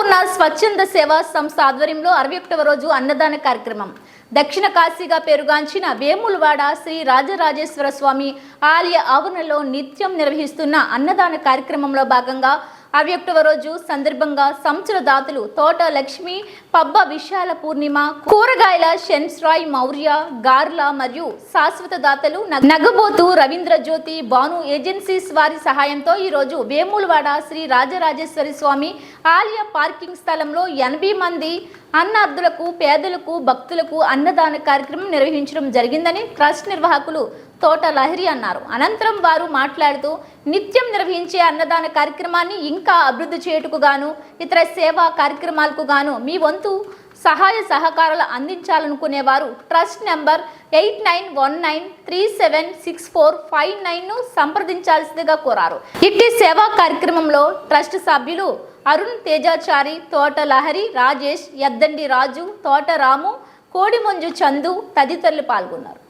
అన్నపూర్ణ స్వచ్ఛంద సేవా సంస్థ ఆధ్వర్యంలో అరవై ఒకటవ రోజు అన్నదాన కార్యక్రమం. దక్షిణ కాశీగా పేరుగాంచిన వేములవాడ శ్రీ రాజరాజేశ్వర స్వామి ఆలయ ఆవరణలో నిత్యం నిర్వహిస్తున్న అన్నదాన కార్యక్రమంలో భాగంగా అరవై ఒకటవ రోజు సందర్భంగా సంచుల దాతలు తోట లక్ష్మి పబ్బ విశాల పూర్ణిమ కూరగాయల షెన్స్రాయ్ మౌర్య గార్ల మరియు శాశ్వత దాతలు నగబోతు రవీంద్ర జ్యోతి భాను ఏజెన్సీస్ వారి సహాయంతో ఈరోజు వేములవాడ శ్రీ రాజరాజేశ్వరి స్వామి ఆలయ పార్కింగ్ స్థలంలో ఎనభై మంది అన్నార్థులకు పేదలకు భక్తులకు అన్నదాన కార్యక్రమం నిర్వహించడం జరిగిందని ట్రస్ట్ నిర్వాహకులు తోట లహరి అన్నారు. అనంతరం వారు మాట్లాడుతూ నిత్యం నిర్వహించే అన్నదాన కార్యక్రమాన్ని ఇంకా అభివృద్ధి చేయుటకు గాను ఇతర సేవా కార్యక్రమాలకు గాను మీ వంతు సహాయ సహకారాలు అందించాలనుకునే వారు trust number eight nine one nine three seven six four five నైన్ను సంప్రదించాల్సిందిగా కోరారు. ఇట్టి సేవా కార్యక్రమంలో ట్రస్ట్ సభ్యులు అరుణ్ తేజాచారి తోట లహరి రాజేష్ ఎద్దండి రాజు తోట రాము కోడిమంజు చందు తదితరులు పాల్గొన్నారు.